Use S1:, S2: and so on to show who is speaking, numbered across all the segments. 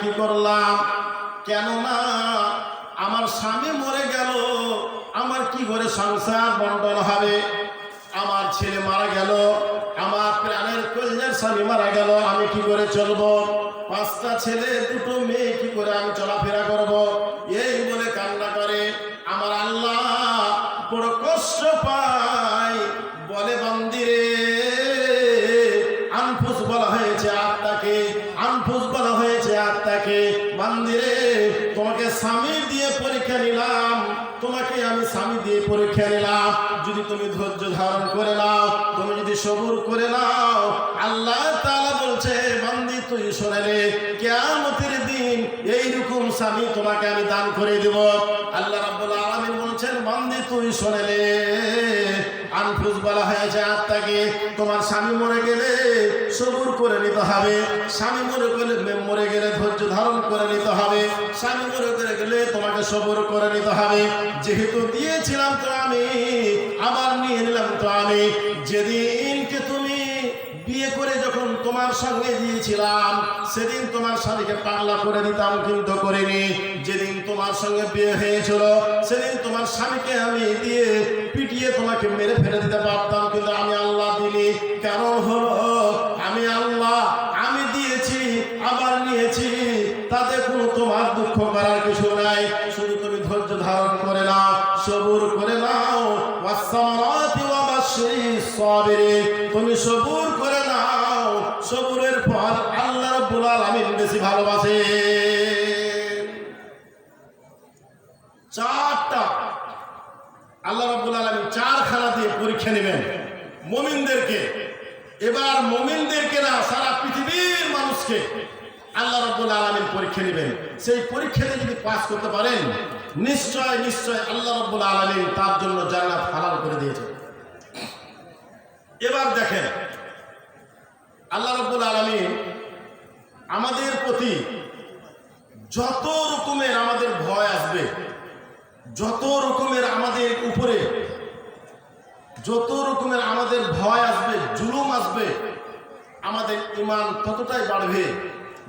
S1: কি করলাম? কেননা আমার স্বামী মরে গেল, আমার কি করে সংসার বন্টন হবে? আমার ছেলে মারা গেল, আমার প্রাণের কল্যাণ স্বামী মারা গেল, আমি কি করে চলব? পাঁচটা ছেলে, দুটো মেয়ে, কি করে আমি চলাফেরা করব? এই বলে কান্না করে। আমার আল্লাহ নিলাম। তোমাকে আমি স্বামী দিয়ে পরীক্ষা নিলাম। যদি তুমি ধৈর্য ধারণ করে নাও, তুমি যদি সবুর করে নাও, আল্লাহ বলছে কিয়ামতের দিন এইরকম স্বামী তোমাকে আমি দান করে দেব। আল্লাহ রাবুল আলামিন বলছেন, বান্দি, তুই শোনালে আনফুস বলা হয়েছে আত্মাকে। তোমার স্বামী মরে গেলে সবুর করে নিতে হবে। স্বামী মরে গেলে মরে গেলে ধৈর্য ধারণ করে নিতে হবে। স্বামী মরে করে গেলে তোমাকে সবুর করে নিতে হবে। যেহেতু দিয়েছিলাম তো আমি, আবার নিয়ে নিলাম তো আমি। যেদিনকে তুমি বিয়ে করে যখন তোমার সঙ্গে দিয়েছিলাম সেদিন তোমার স্বামীকে পাগলা করে দিতাম, কিন্তু করিনি। যেদিন তোমার সঙ্গে বিয়ে হয়েছিল, সেদিন তোমার স্বামীকে আমি দিয়ে পিটিয়ে তোমাকে মেরে ফেলে দিতে পারতাম, কিন্তু আমি আল্লাহ দিলি। কারণ হলো, আমি আল্লাহ, আমি দিয়েছি, আবার নিয়েছি। তাতে কোনো তোমার দুঃখ করার কিছু নাই। শুধু তুমি ধৈর্য ধারণ করে নাও, সবুর করে নাও। তুমি সবুর সবুরের ফল আল্লাহ রাব্বুল আলামিন বেশি ভালোবাসে। চারটা। আল্লাহ রাব্বুল আলামিন চারখানা দিয়ে পরীক্ষা নেবেন মুমিনদেরকে। এবার মুমিনদেরকে না, সারা পৃথিবীর মানুষকে আল্লাহ রাব্বুল আলামিন পরীক্ষা নেবেন। সেই পরীক্ষাতে যদি পাস করতে পারেন, নিশ্চয় নিশ্চয় আল্লাহ রাব্বুল আলামিন তার জন্য জান্নাত হালাল করে দিয়েছে এবার দেখেন আল্লাহ রাব্বুল আলামিন আমাদের প্রতি যত রকমের আমাদের ভয় আসবে, যত রকমের আমাদের উপরে, যত রকমের আমাদের ভয় আসবে, জুলুম আসবে, আমাদের ইমান ততটাই বাড়বে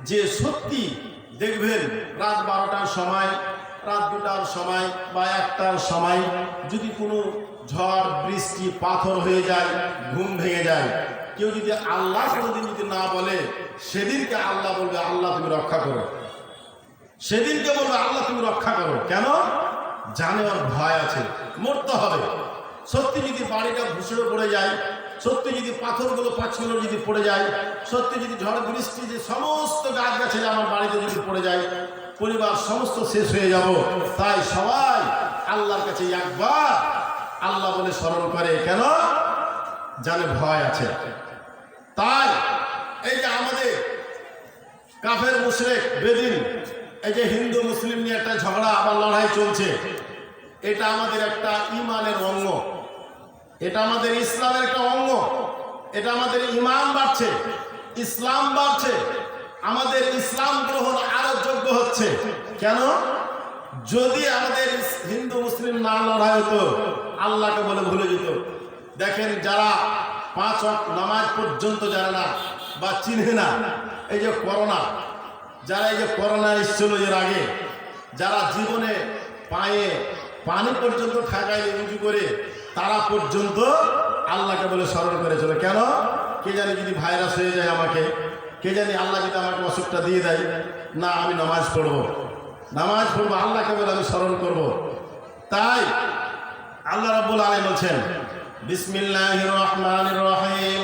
S1: যে সত্যি দেখবেন রাত বারোটার সময়, রাত দুটার সময় বা একটার সময় যদি কোনো ঝড়, বৃষ্টি, পাথর হয়ে যায়, ঘুম ভেঙে যায় কেউ যদি আল্লাহ কোনোদিন যদি না বলে, সেদিনকে আল্লাহ বলবে, আল্লাহ, তুমি রক্ষা করো। সেদিনকে বলবে, আল্লাহ, তুমি রক্ষা করো। কেন? জানে ওর ভয় আছে, মরতে হবে। সত্যি যদি বাড়িটা ভুসড়ে পড়ে যায়, সত্যি যদি পাথরগুলো পাঁচগুলো যদি পড়ে যায়, সত্যি যদি ঝড়, বৃষ্টি, যে সমস্ত গাছ গাছে আমার বাড়িতে যদি পড়ে যায়, পরিবার সমস্ত শেষ হয়ে যাব। তাই সবাই আল্লাহর কাছে একবার আল্লাহ বলে স্মরণ করে। কেন? জানে ভয় আছে। তাই এই যে আমাদের কাফের মুশরেক বেদিন, এই যে হিন্দু মুসলিম নিয়ে একটা ঝগড়া আবার লড়াই চলছে, এটা আমাদের একটা ইমানের অঙ্গ। এটা আমাদের ইসলামের একটা অঙ্গ। এটা আমাদের ইমান বাড়ছে, ইসলাম বাড়ছে, আমাদের ইসলাম গ্রহণ আরও যোগ্য হচ্ছে। কেন? যদি আমাদের হিন্দু মুসলিম না লড়াই হতো, আল্লাহকে বলে ভুলে যেত। দেখেন যারা পাঁচ ওয়াক্ত নামাজ পর্যন্ত জানে না বা চিনে না, এই যে করোনা, যারা এই যে করোনা এসেছিল এর আগে, যারা জীবনে পায়ে পানি পর্যন্ত ঠাকায় উঁচু করে, তারা পর্যন্ত আল্লাহকে বলে স্মরণ করেছিল। কেন? কে জানি যদি ভাইরাস হয়ে যায় আমাকে, কে জানি আল্লাহ যদি আমাকে অসুখটা দিয়ে দেয়, না, আমি নামাজ পড়ব। নামাজ পড়ব, আল্লাহকে বলে আমি স্মরণ করব। তাই আল্লাহ রাব্বুল আলামিন বলছেন বিসমিল্লাহির রহমানির রহিম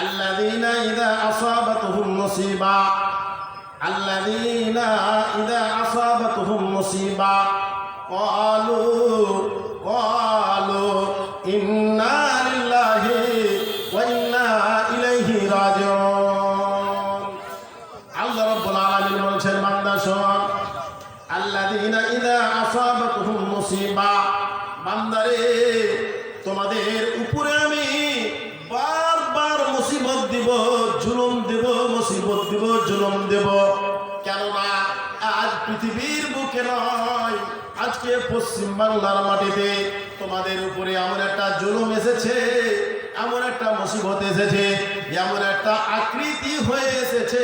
S1: আল্লাযীনা ইযা আসাবাতুহুম মুসিবা। আল্লাযীনা ইযা আসাবাতুহুম মুসিবা। ক্বালু ক্বালু, ইন্না লিল্লাহি ওয়া ইন্না ইলাইহি রাজিউন। আল্লাহ রাব্বুল আলামিন বলছেন, বান্দা শোন। আল্লাযীনা ইযা আসাবাতুহুম মুসিবা। আজকে পশ্চিম বাংলার মাটিতে তোমাদের উপরে এমন একটা জুলুম এসেছে, এমন একটা মুসিবত এসেছে, এমন একটা আকৃতি হয়ে এসেছে।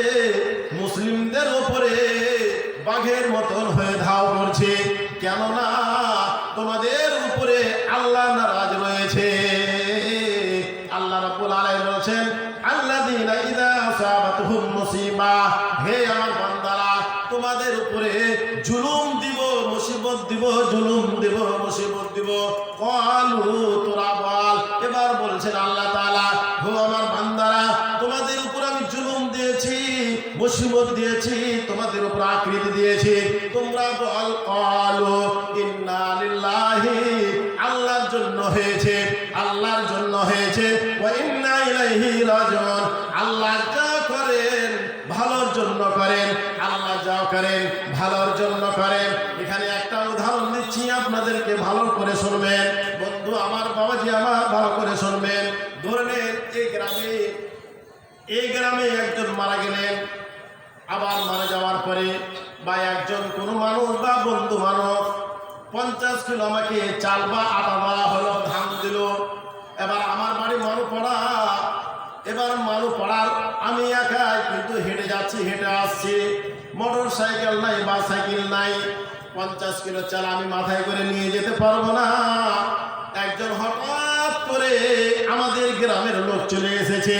S1: মুসলিমদের উপরে বাঘের মতন হয়ে ধাও করছে। কেননা তোমাদের উপরে আল্লাহ নারাজ দিব মুসিবত দিব। কালু তোরা বল। এবার বলছেন আল্লাহ তাআলা হো আমার বান্দারা, তোমাদের উপর আমি জুলুম দিয়েছি মুসিবত দিয়েছি, তোমাদের উপর আকৃতি দিয়েছি। তোমরা বল, কালু, ইন্না লিল্লাহি, আল্লাহর জন্য হয়েছে, আল্লাহর জন্য হয়েছে, ওয়া ইন্না ইলাইহি রাজিউন। আল্লাহ যা করেন, ভালোর জন্য করেন, আল্লাহ যা করেন, ভালোর জন্য করেন। আপনাদেরকে ভালো করে শুনবেন। বন্ধু, আমার বাবাজি আমার ভালো করে শুনবেন। ধরে নেন, এই গ্রামে এই গ্রামে একজন মারা গেলেন। আবার মারা যাওয়ার পরে বা একজন কোনো মানুষ বা বন্ধু মানুষ পঞ্চাশ কিলো আমাকে চাল বা আটা মারা হলো, ধান দিল। এবার আমার বাড়ি মানু পড়া, এবার মানু পড়ার আমি একাই কিন্তু হেঁটে যাচ্ছি, হেঁটে আসছি। মোটর সাইকেল নাই বা সাইকেল নাই। পঞ্চাশ কিলো চাল আমি মাথায় করে নিয়ে যেতে পারব না। একজন হঠাৎ করে আমাদের গ্রামের লোক চলে এসেছে।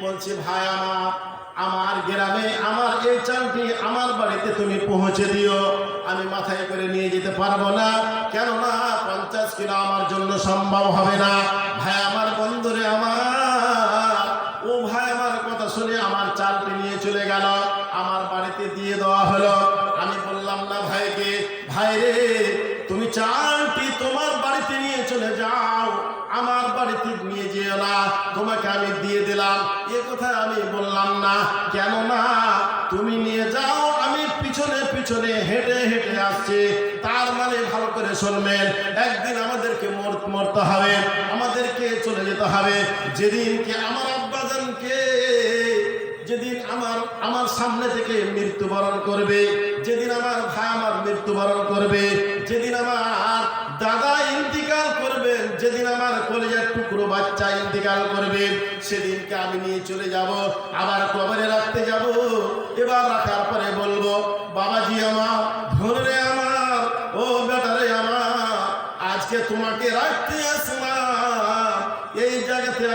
S1: বলছে, ভাই আমার আমার গ্রামে আমার এই চালটি আমার বাড়িতে তুমি পৌঁছে দিও। আমি মাথায় করে নিয়ে যেতে পারব না। কেননা পঞ্চাশ কিলো আমার জন্য সম্ভব হবে না। ভাই আমার বন্ধুরে আমার, ও ভাই আমার কথা শুনে আমার চালটি নিয়ে চলে গেল। আমার বাড়িতে দিয়ে দেওয়া হলো। ভাইকে ভাই রে, তুমি চালটি তোমার বাড়িতে নিয়ে চলে যাও। আমার বাড়িতে নিয়ে যেও না, তোমাকে আমি দিয়ে দিলাম। এ কথা আমি বললাম না। কেন না তুমি নিয়ে যাও, আমি পিছনে পিছনে হেঁটে হেঁটে আসছি। তার মানে ভালো করে শুনবেন, একদিন আমাদেরকে মরতে হবে। আমাদেরকে চলে যেতে হবে। যেদিনকে আমার আব্বাজানকে যেদিন আমার আমার সামনে থেকে মৃত্যুবরণ করবে, যেদিন আমার ভাই আমার মৃত্যুবরণ করবে, যেদিন আমার দাদা ইন্তিকাল করবেন যেদিন আমার কলেজের টুকরো বাচ্চা ইন্তিকাল করবে, সেদিনকে আমি নিয়ে চলে যাব, আবার কবরে রাখতে যাব। এবার রাখার পরে বলব, বাবাজি আমার ধরে আমার, ও বেটারে আমার, আজকে তোমাকে রাখতে আসলাম।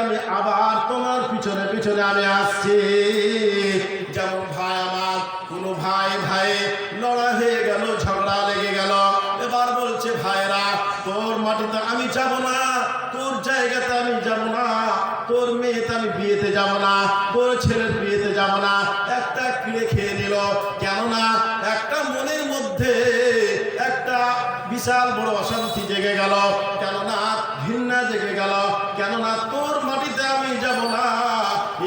S1: আমি আবার তোমার পিছনে পিছনে আমি আসছি।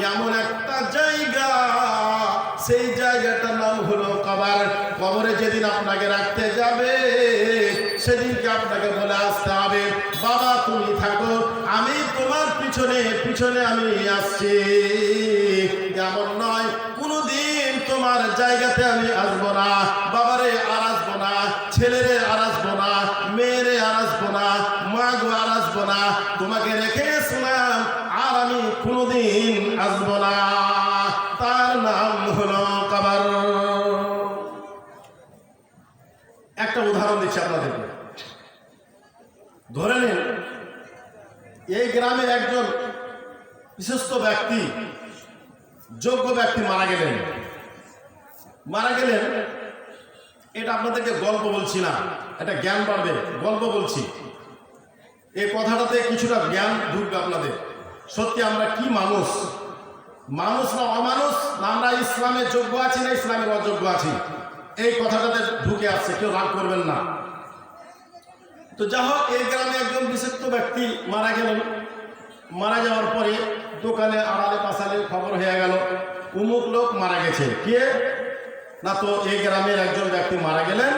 S1: এমন একটা জায়গা। সেই জায়গাটার নাম হলো কবর। কবরে যেদিন আপনাকে রাখতে যাবে, সেদিনকে আপনাকে বলে আসতে হবে, বাবা, তুমি থাকো, আমি তোমার পিছনে পিছনে আমি আসছি। এমন নয়, কোনোদিন তোমার জায়গাতে আমি আসব না। বাবারে আর আসব না, ছেলেরে আর আসব না, মেয়েরে আর আসব না, মা গো আর আসব না। তোমাকে রেখে আসলাম আর আমি কোনোদিন আসব না। তার নাম হলো কাবার। একটা উদাহরণ দিচ্ছি আপনাদেরকে। ধরে নিন, এই গ্রামে একজন বিশিষ্ট ব্যক্তি, যোগ্য ব্যক্তি মারা গেলেন। মারা গেলেন, এটা আপনাদেরকে গল্প বলছি না, এটা জ্ঞান বাড়বে গল্প বলছি। এই কথাটাতে কিছুটা জ্ঞান ঢুকবে আপনাদের। সত্যি আমরা কি মানুষ? মানুষ না অমানুষ? না আমরা ইসলামের যোগ্য আছি না ইসলামের অযোগ্য আছি? এই কথাটাতে ঢুকে আসছে, কেউ রাগ করবেন না। তো যা হোক, এই গ্রামে একজন বিশিষ্ট ব্যক্তি মারা গেলেন। মারা যাওয়ার পরে দোকানে আড়ালে পাশালে খবর হয়ে গেল, উমুক লোক মারা গেছে। কে? না তো এই গ্রামের একজন ব্যক্তি মারা গেলেন।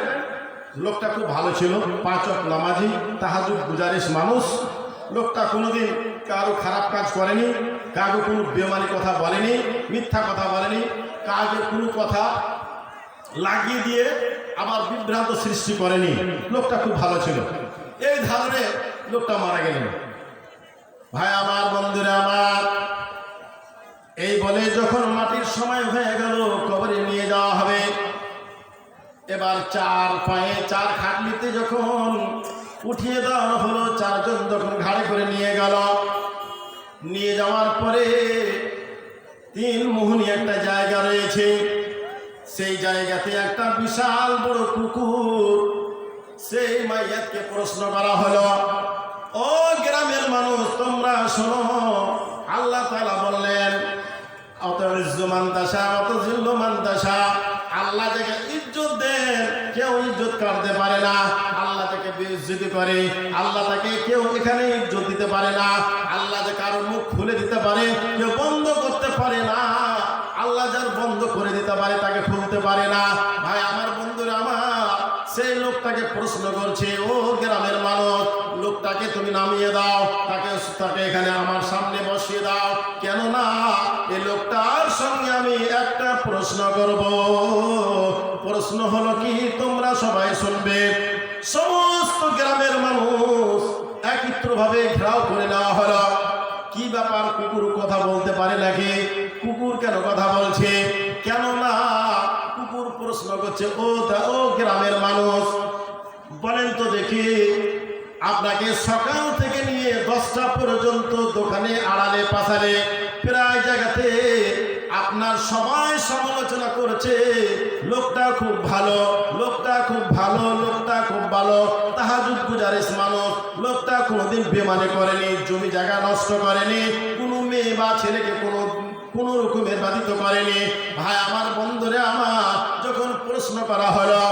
S1: লোকটা খুব ভালো ছিল পাঁচ অক নামাজি, তাহাজুদ গুজারিশ মানুষ। লোকটা কোনোদিন কারও খারাপ কাজ করেনি কারও কোনো বেমানি কথা বলেনি, মিথ্যা কথা বলেনি, কাউকে কোনো কথা লাগিয়ে দিয়ে আবার বিভ্রান্ত সৃষ্টি করেনি। লোকটা খুব ভালো ছিল। এই ধারণে লোকটা মারা গেলেন। ভাই, আমার বন্ধুরা, আমার। এই বলে যখন মাটির সময় হয়ে গেল, কবরে নিয়ে যাওয়া হবে। এবার চার পায়ে চার খাটলিতে যখন উঠিয়ে দেওয়া হলো, চারজন যখন ঘাড়ে করে নিয়ে গেল। নিয়ে যাওয়ার পরে তিন মোহনী একটা জায়গা রয়েছে। সেই জায়গাতে একটা বিশাল বড় কুকুর, সেই মাইয়াতকে প্রশ্ন করা হলো, ও গ্রামের মানুষ, তোমরা শোনো। আল্লাহ তালা বললেন অত ইজ্জমান দাসা অত জিল্লমান দাসা আল্লাহ থেকে ইজ্জত দেন, কেউ ইজ্জত কাটতে পারে না। করে, আল্লাহ তাকে কেউ এখানে ইজ্জত দিতে পারে না। আল্লাহ যে কারও মুখ খুলে দিতে পারে, কেউ বন্ধ করতে পারে না। আল্লাহ যার বন্ধ করে দিতে পারে, তাকে খুলতে পারে না। ভাই, আমার বন্ধুরা আমার সেই লোকটাকে প্রশ্ন করছে, ও গ্রামের মানুষ, লোকটাকে তুমি নামিয়ে দাও, তাকে তাকে এখানে আমার সামনে বসিয়ে দাও। কেননা এই লোকটার সঙ্গে আমি একটা প্রশ্ন করব। প্রশ্ন হলো কি, তোমরা সবাই শুনবে। সমস্ত গ্রামের মানুষ একত্রভাবে ঘেরাও করে নেওয়া হলো। কি ব্যাপার কুকুর কথা বলতে পারে নাকি? কুকুর কেন কথা বলছে? কেন না কুকুর প্রশ্ন করছে, ও ও গ্রামের মানুষ, বলেন তো দেখি, আপনাকে সকাল থেকে নিয়ে দশটা পর্যন্ত দোকানে আড়ালে পাশালে প্রায় জায়গাতে আপনার সবাই সমালোচনা করেছে, লোকটা খুব ভালো, লোকটা খুব ভালো, লোকটা খুব ভালো, তাহাজুদ গুজারিস মানুষ, লোকটা কোনোদিন বেমানে করেনি, জমি জায়গা নষ্ট করেনি, কোনো মেয়ে বা ছেলেকে কোনো, কোন রকমের বাধিত করেনি। ভাই, আমার বন্ধুরে আমার যখন প্রশ্ন করা হলো,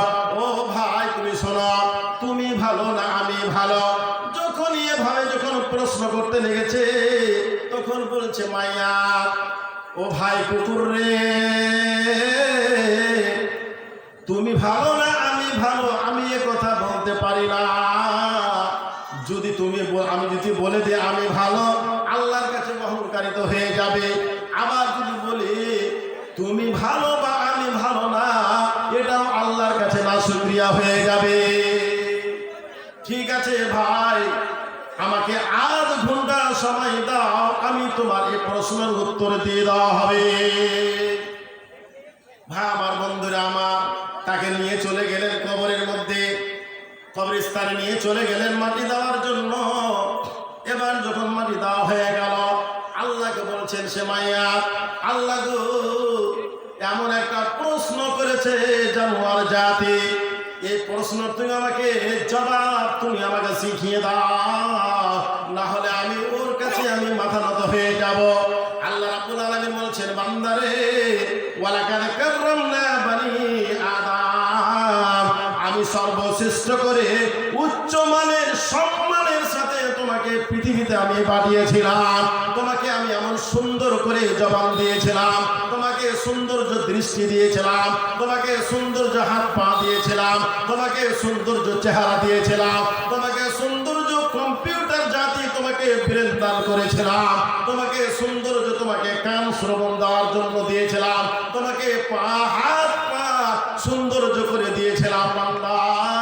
S1: ও ভাই, তুমি শোনো, তুমি ভালো না আমি ভালো? যখন এভাবে যখন প্রশ্ন করতে লেগেছে, তখন বলছে, মাইয়া ও ভাই কুকুর রে, তুমি ভালো না, আমি ভালো, আমি এ কথা বলতে পারি না। যদি তুমি আমি যদি বলে দিই আমি ভালো, আল্লাহর কাছে অহংকারিত হয়ে যাবে। আবার যদি বলি, তুমি ভালো বা আমি ভালো না, এটাও আল্লাহর কাছে না শুক্রিয়া হয়ে যাবে। ঠিক আছে ভাই, আমাকে আধ ঘণ্টা সময় দাও। আমি তোমার এই প্রশ্নের উত্তর দিয়ে দেওয়া হবে। ভাই, আমার বন্ধুরা, আমার তাকে নিয়ে চলে গেলেন কবরের মধ্যে। কবরস্থানে নিয়ে চলে গেলেন মাটি দেওয়ার জন্য। এবার যখন মাটি দেওয়া হয়ে গেল আল্লাহকে বলছেন, সে মাইয়া আল্লাহ এমন একটা প্রশ্ন করেছে জানোয়ার জাতি। এই প্রশ্ন তুমি আমাকে, জবাব তুমি আমাকে শিখিয়ে দাও। করে উচ্চ মানের সম্মানের সাথে তোমাকে পৃথিবীতে আমি পাঠিয়েছিলাম। তোমাকে আমি এমন সুন্দর করে জবান দিয়েছিলাম। তোমাকে সৌন্দর্য দৃষ্টি দিয়েছিলাম। তোমাকে সৌন্দর্য হাত পা দিয়েছিলাম। তোমাকে সৌন্দর্য চেহারা দিয়েছিলাম। তোমাকে সৌন্দর্য কম্পিউটার জাতি তোমাকে ব্রেন দান করেছিলাম। তোমাকে সৌন্দর্য তোমাকে কান শ্রবণ দেওয়ার জন্য দিয়েছিলাম। তোমাকে পা, হাত, পা সৌন্দর্য করে দিয়েছিলাম বান্দা।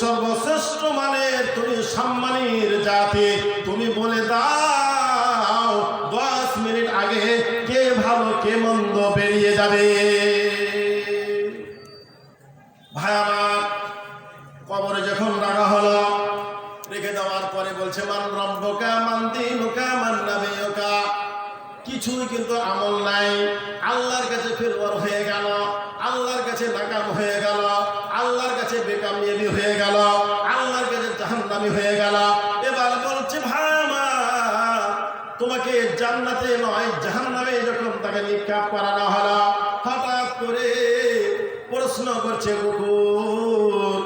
S1: সর্বশ্রেষ্ঠ মানের তুমি সম্মানের জাতি। তুমি বলে দাও, দশ মিনিট আগে কে ভালো, কে মন্দ বেরিয়ে যাবে। ভাই আমার, কবরে যখন রাখা হলো, রেখে দেওয়ার পরে বলছে কিছুই কিন্তু আমল নাই। আল্লাহর কাছে ফেরওয়ার হয়ে নিক্ষেপ করানো হলো। হঠাৎ করে প্রশ্ন করছে কুকুর,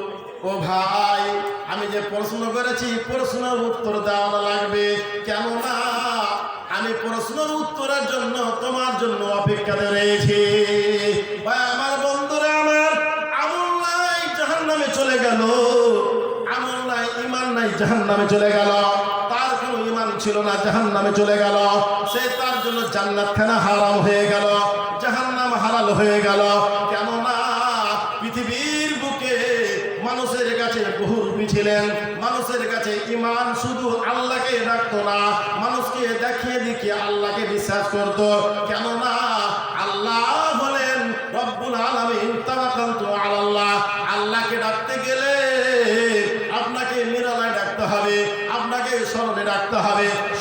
S1: ও ভাই, আমি যে প্রশ্ন করেছি, প্রশ্নের উত্তর দেওয়া লাগবে। কেননা আমি প্রশ্নের উত্তরের জন্য তোমার জন্য অপেক্ষাতে রয়েছি। ভাই, আমার বন্ধুরা, আমার আমল নাই জাহান নামে চলে গেল। আমল নাই ইমান নাই জাহান নামে চলে গেল। ছিল না জাহান নামে চলে গেল। সে তার জন্য জান্নাত খানা হারাম হয়ে গেল জাহান নাম হারাল হয়ে গেল। কেননা পৃথিবীর বুকে মানুষের কাছে বহুরূপী ছিলেন মানুষের কাছে ইমান শুধু আল্লাহকে রাখতো না, মানুষকে দেখিয়ে দেখিয়ে আল্লাহকে বিশ্বাস করতো। কেননা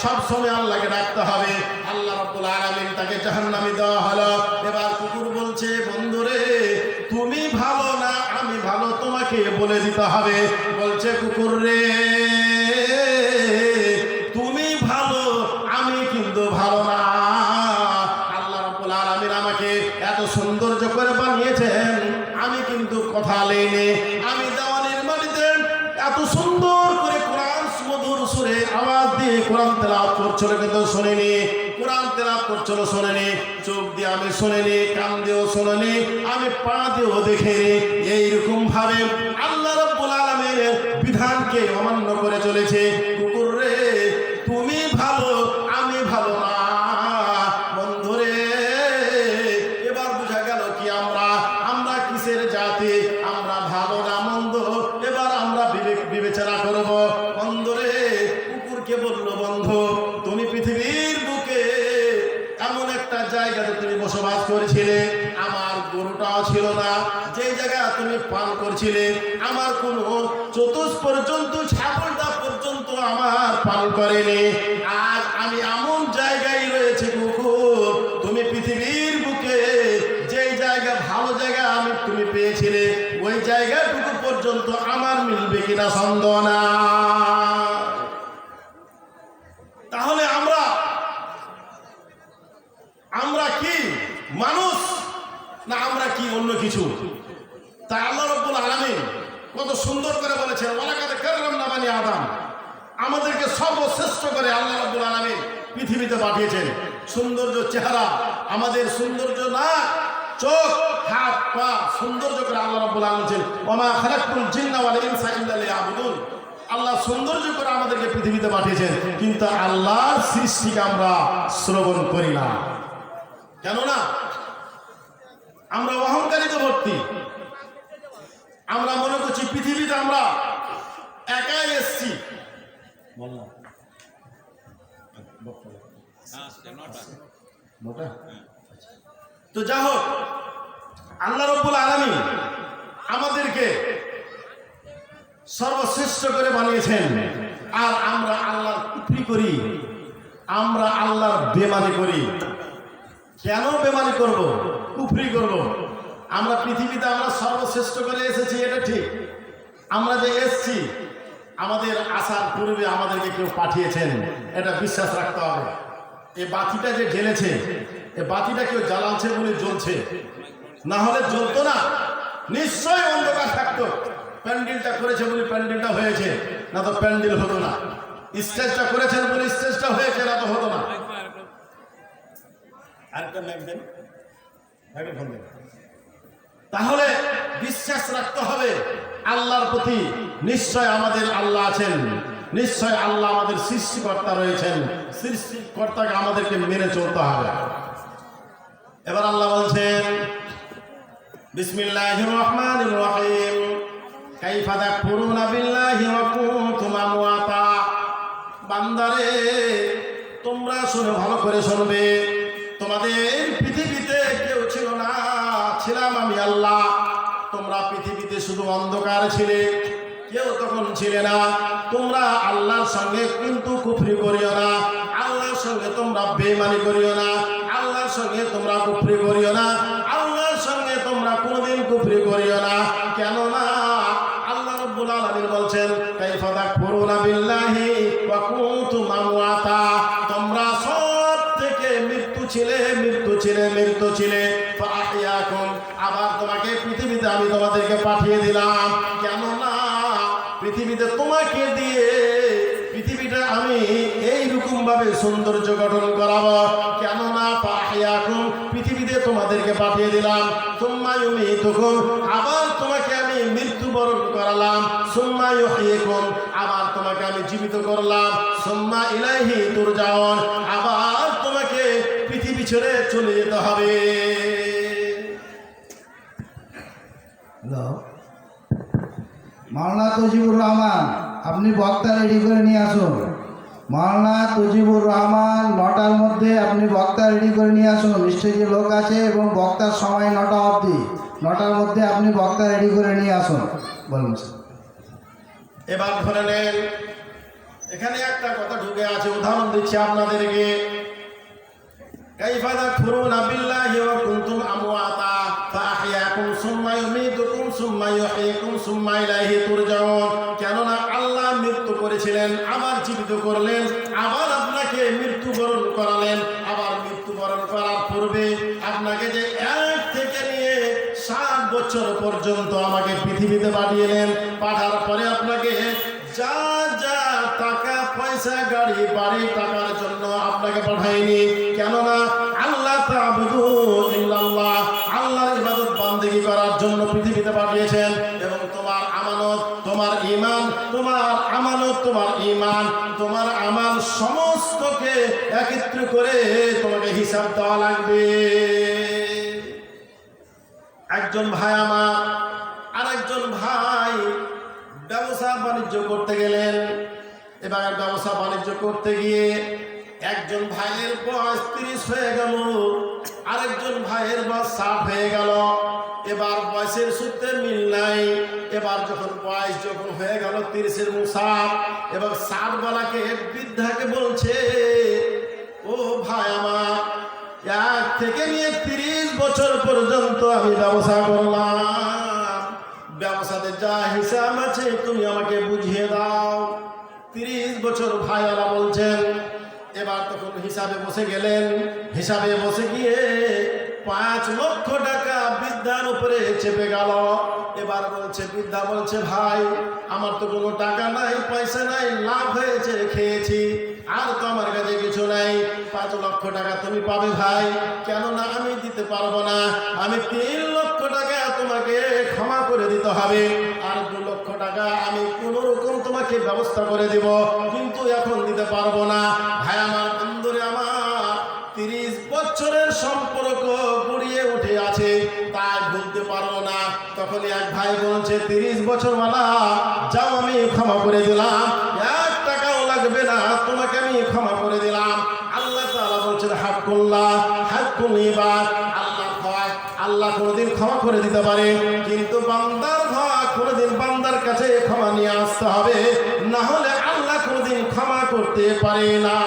S1: সব সময় আল্লাহকে ডাকতে হবে। আল্লাহ রব্বুল আলামিন তাকে জাহান্নামে দেওয়া হলো। এবার কুকুর বলছে, বন্ধুরে, তুমি ভালো না, আমি ভালো তোমাকে বলে দিতে হবে। বলছে কুকুর রে তুমি ভালো, আমি কিন্তু ভালো না। আল্লাহ রাব্বুল আলামিন আমাকে এত সৌন্দর্য করে বানিয়েছেন। আমি কিন্তু কথা লেনে আমি দেওয়ানির মাটিতে এত সুন্দর আওয়াজ দিয়ে কোরআন তেলাওয়াত করছিল কিন্তু শুনিনি। কোরআন তেলাওয়াত করছিল শুনিনি। চোখ দিয়ে আমি শুনিনি, কান দিয়েও শুনিনি, আমি পা দিয়েও দেখিনি। এইরকম ভাবে আল্লাহ রাব্বুল আলামিনের বিধানকে অমান্য করে চলেছে। করছিলে আমার কোনো চতুষ পর্যন্ত ছাগলটা পর্যন্ত আমার পান করেনি। আজ আমি এমন জায়গায় রয়েছে কুকুর, তুমি পৃথিবীর বুকে যে জায়গা, ভালো জায়গা আমি তুমি পেয়েছিলে, ওই জায়গাটুকু পর্যন্ত আমার মিলবে কিনা সন্দেহ না তাহলে আমরা আমরা কি মানুষ না আমরা কি অন্য কিছু? তাই আল্লাহ কত সুন্দর করে বলেছেন আদম। আমাদেরকে সর্বশ্রেষ্ঠ করে আল্লাহ রব্বুল আলামিন পৃথিবীতে পাঠিয়েছেন। সৌন্দর্য চেহারা আমাদের সৌন্দর্য না, চোখ, হাত, পা, সৌন্দর্য করে আল্লাহ রব্বুল আলামিন বলেছেন, ওমা খালাকুল জিন্না আল্লাহ সৌন্দর্য করে আমাদেরকে পৃথিবীতে পাঠিয়েছেন, কিন্তু আল্লাহর সৃষ্টিকে আমরা শ্রবণ করি না। কেননা, আমরা অহংকারিতে ভর্তি আমরা মনে করছি পৃথিবীতে আমরা একাই এসছি। তো যা হোক আল্লাহ রব্বুল আলমী আমাদেরকে সর্বশ্রেষ্ঠ করে বানিয়েছেন। আর আমরা আল্লাহর কুফরি করি আমরা আল্লাহর বেমানি করি। কেন বেমানি করব? কুফরি করব। আমরা পৃথিবীতে আমরা সর্বশ্রেষ্ঠ করে এসেছি, এটা ঠিক। আমরা যে এসছি, আমাদের আসার পূর্বে আমাদেরকে কেউ পাঠিয়েছেন, এটা বিশ্বাস রাখতে হবে। এই বাতিটা যে ঢেলেছে এই বাতিটা কেউ জ্বালাচ্ছে বলে জ্বলছে। না হলে জ্বলতো না, নিশ্চয়ই অন্ধকার থাকতো। প্যান্ডেলটা করেছে বলে প্যান্ডেলটা হয়েছে, না তো প্যান্ডেল হতো না। স্টেজটা করেছেন বলে স্টেজটা হয়েছে, না তো হতো না। আরেকটা ম্যাম দেন। ফোন। তাহলে বিশ্বাস রাখতে হবে, আল্লাহর প্রতি নিশ্চয় আমাদের আল্লাহ আছেন, নিশ্চয় আল্লাহ আমাদের সৃষ্টিকর্তা রয়েছেন, সৃষ্টিকর্তাকে আমাদেরকে মেনে চলতে হবে। এবার আল্লাহ বলছেন, বিসমিল্লাহির রহমানির রহিম, কাইফা বান্দারে, তোমরা শুনে ভালো করে শুনবে, তোমাদের ছিলাম আমি আল্লাহ। তোমরা পৃথিবীতে শুধু অন্ধকার ছিলে, কেউ তখন ছিলে না। তোমরা আল্লাহর সঙ্গে কিন্তু কুফরি করিও না। আল্লাহর সঙ্গে তোমরা বেমানি করিও না। আল্লাহর সঙ্গে তোমরা কুফরি করিও না। আল্লাহর সঙ্গে তোমরা কোনোদিন কুফরি করিও না। ভাবে সৌন্দর্য গঠন করাবো। কেননা পাহিয়াকুম পৃথিবীতে তোমাদেরকে পাঠিয়ে দিলাম। সুম্মা ইউমিতুকুম, আবার তোমাকে আমি মৃত্যুবরণ করালাম। সুম্মা ইউহয়িকুম আবার তোমাকে আমি জীবিত করলাম। সুম্মা ইলাইহি তোর তুরজাউন, আবার তোমাকে পৃথিবী ছেড়ে চলে যেতে হবে।
S2: মাওলানা তজিবুর রহমান, আপনি বক্তা রেডি করে নিয়ে আসুন। মাওলানা তজিবুর রহমান নটার মধ্যে আপনি বক্তা রেডি করে নিয়ে আসুন। স্টেজে লোক আছে এবং বক্তার সময় নটা অবধি। নটার মধ্যে আপনি বক্তা রেডি করে নিয়ে আসুন। বলুন
S1: এবার ধরে নেন। এখানে একটা কথা ঢুকে আছে, উদাহরণ দিচ্ছি আপনাদেরকে। কাইফা তাকফুরুনা বিল্লাহি ওয়া কুনতুম আমওয়াতা ফাআহইয়াকুম সুম্মা ইউমীতুকুম সুম্মা ইউহয়িকুম সুম্মা ইলাইহি তুরজাউন। করলেন, আবার আপনাকে মৃত্যুবরণ করালেন। আবার মৃত্যুবরণ করার পূর্বে আপনাকে যে এক থেকে নিয়ে ষাট বছর পর্যন্ত আমাকে পৃথিবীতে পাঠিয়েলেন, পাঠার পরে আপনাকে যা যা টাকা, পয়সা, গাড়ি, বাড়ি টাকার জন্য আপনাকে পাঠায়নি কেননা আল্লাহ ইল্লাল্লাহ, আল্লাহর ইবাদত বান্দেগি করার জন্য পৃথিবীতে পাঠিয়েছেন। এবং তোমার আমানত তোমার আমানত তোমার ঈমান, তোমার আমাল সমস্তকে একত্র করে তোমাকে হিসাব দেওয়া লাগবে। একজন ভাই আমার, আরেকজন ভাই ব্যবসা বাণিজ্য করতে গেলেন। এবার ব্যবসা বাণিজ্য করতে গিয়ে একজন ভাইয়ের বয়স তিরিশ হয়ে গেল, আরেকজন ভাইয়ের বয়স ষাট হয়ে গেল। এবার বয়সের সূত্রে এবার যখন বয়স যখন হয়ে গেল তিরিশের মুসাফ এবার ষাট বেলাকে বৃদ্ধাকে বলছে, ও ভাই আমার, এক থেকে নিয়ে তিরিশ বছর পর্যন্ত আমি ব্যবসা করলাম। ব্যবসাতে যা হিসাব আছে তুমি আমাকে বুঝিয়ে দাও। তিরিশ বছর ভাইয়ারা বলছেন, এবার তখন হিসাবে বসে গেলেন। হিসাবে বসে গিয়ে পাঁচ লক্ষ টাকা বৃদ্ধার উপরে চেপে গেল। এবার বলছে বৃদ্ধা বলছে, ভাই, আমার তো কোনো টাকা নাই, পয়সা নাই, লাভ হয়েছে, খেয়েছি। আর তো আমার কাছে কিছু নাই। পাঁচ লক্ষ টাকা তুমি পাবে ভাই। কেননা আমি দিতে পারব না। আমি তিন লক্ষ টাকা তোমাকে ক্ষমা করে দিতে হবে। আর দু লক্ষ টাকা আমি কোন রকম তোমাকে ব্যবস্থা করে দিব। কিন্তু এখন দিতে পারব না। ভাই, আমার ভাই বলছে, তিরিশ বছর মালা যাও আমি ক্ষমা করে দিলাম। এক টাকাও লাগবে না, তোমাকে আমি ক্ষমা করে দিলাম। আল্লাহ তাআলা বলছেন হাক্কুল্লাহ হাক্কুল ইবাদ আল্লাহ আল্লাহ কোনোদিন ক্ষমা করে দিতে পারে। কিন্তু বান্দার ভয়, কোনোদিন বান্দার কাছে ক্ষমা নিয়ে আসতে হবে। না হলে আল্লাহ কোনোদিন ক্ষমা করতে পারে না।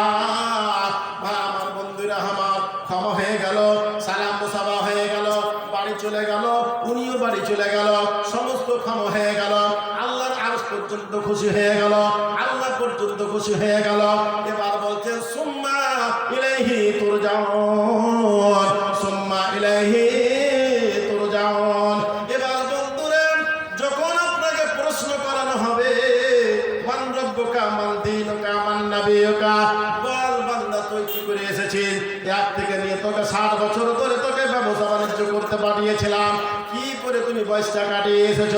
S1: আমার বন্ধুরা আমার, ক্ষমা হয়ে গেল, সালাম মুসাফা হয়ে গেল, বাড়ি চলে গেল, উনিও বাড়ি চলে গেল। ক্ষমা হয়ে গেল। আল্লাহর আরশ পর্যন্ত খুশি হয়ে গেল। আল্লাহ পর্যন্ত খুশি হয়ে গেল। এবার বলছেন, সুম্মা ইলাইহি তুরজাউন, সুম্মা ইলাইহি তুরজাউন। এবার বন্ধুরে, যখন আপনাকে প্রশ্ন করানো হবে, মান রব্বুকা, মান দীনুকা, মান নাবিয়ুকা? বল, বান্দা, তুই কি করে এসেছিস? এক থেকে নিয়ে তোকে ষাট বছর ধরে তোকে ব্যবসা বাণিজ্য করতে পাঠিয়েছিলাম। বয়সটা কাটিয়ে এসেছ।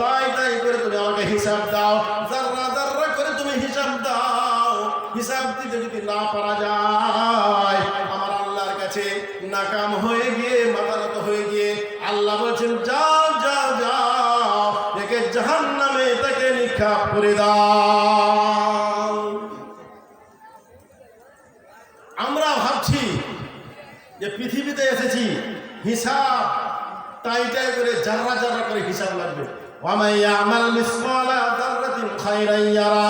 S1: তাই তাই করে তুমি আমাকে হিসাব দাও। জাররা জাররা করে তুমি হিসাব দাও। হিসাব দিতে যদি না পারা যায়, আমার আল্লাহর কাছে নাকাম হয়ে গিয়ে মাতানত হয়ে গিয়ে আল্লাহ বলছেন, যাও যাও যাও। একে জাহান নামে তাকে নিক্ষাপ করে দাও। আমরা ভাবছি যে পৃথিবীতে এসেছি, হিসাব তাই তাই করে যারা যারা করে হিসাব লাগবে। আমাল মিসকালা যাররাতিন খাইরান ইয়ারা।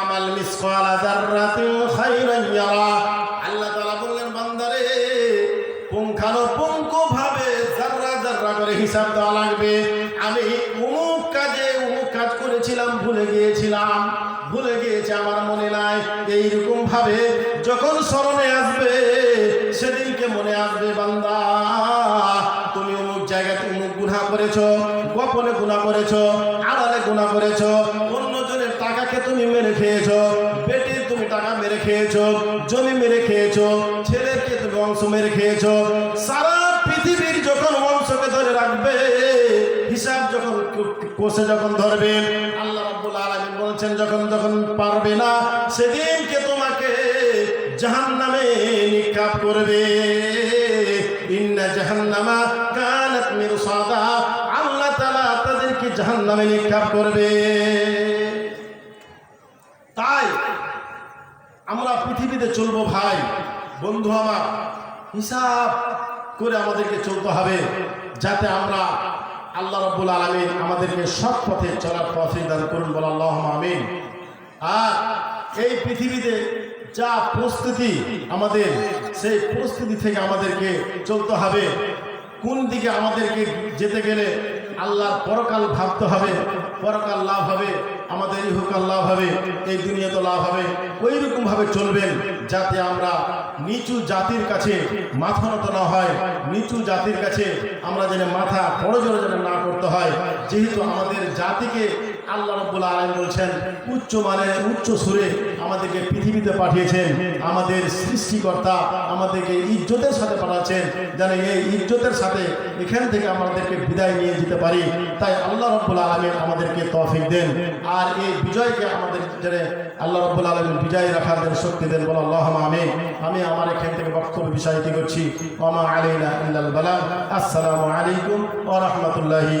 S1: আমাল মিসকালা যাররাতিন খাইরান ইয়ারা। আল্লাহ তাআলা বললেন, বান্দারে ভাবে করে হিসাব দেওয়া লাগবে। আমি অমুক কাজে অমুক কাজ করেছিলাম, ভুলে গিয়েছিলাম। ভুলে গিয়েছে আমার মনে নাই। এইরকম ভাবে যখন স্মরণে আসবে, সেদিনকে মনে আসবে, বান্দা। করেছ গোপনে গুণা করেছ, আড়ালে গুণা করেছ, অন্যজনের টাকাকে তুমি মেরে খেয়েছো পেটে তুমি টাকা মেরে খেয়েছো, জমি মেরে খেয়েছো, ছেলেকে তুমি অংশ মেরে খেয়েছো, সারা পৃথিবীর যখন অংশকে ধরে রাখবে, হিসাব যখন কোষে যখন ধরবে, আল্লাহ রাব্বুল আলামিন বলছেন, যখন যখন পারবে না, সেদিনকে তোমাকে জাহান্নামে নিক্ষেপ করবে। ইন্না জাহান্নামা কানাত মিরসাদা আল্লাহ নামে নিক্ষেপ করবে। তাই আমরা পৃথিবীতে চলবো ভাই, বন্ধু আমার, হিসাব করে আমাদেরকে চলতে হবে, যাতে আমরা আল্লাহ রব্বুল আলমিন আমাদেরকে সৎ পথে চলার পথে দান করুন বলে আল্লাহ আমিন। আর এই পৃথিবীতে যা প্রস্তুতি আমাদের, সেই প্রস্তুতি থেকে আমাদেরকে চলতে হবে। কোন দিকে আমাদেরকে যেতে গেলে আল্লাহর পরকাল ভাবতে হবে, পরকাল লাভ হবে, আমাদের ইহুকাল লাভ হবে, এই দুনিয়া তো লাভ হবে। ওই রকমভাবে চলবেন যাতে আমরা নিচু জাতির কাছে মাথা নত না হয়, নিচু জাতির কাছে আমরা যেন মাথা বড় জোরে যেন না করতে হয়। যেহেতু আমাদের জাতিকে আল্লাহ রব্বুল আলম বলছেন, উচ্চ মানের উচ্চ সুরে আমাদেরকে পৃথিবীতে পাঠিয়েছেন, আমাদের সৃষ্টিকর্তা আমাদেরকে ইজ্জতের সাথে পাঠাচ্ছেন, যেন এই ইজ্জতের সাথে এখান থেকে আমাদেরকে বিদায় নিয়ে যেতে পারি। তাই আল্লাহ রব্বুল আলমিন আমাদেরকে তৌফিক দেন। আর এই বিজয়কে আমাদের যেন আল্লাহ রব্বুল আলমিন বিজয় রাখার জন্য শক্তি দেন, বলো আল্লাহ আমি আমি আমার এখান থেকে বক্তব্য বিষয়টি করছি। ওমা বালাগ। আসসালামু আলাইকুম ওয়া রাহমাতুল্লাহি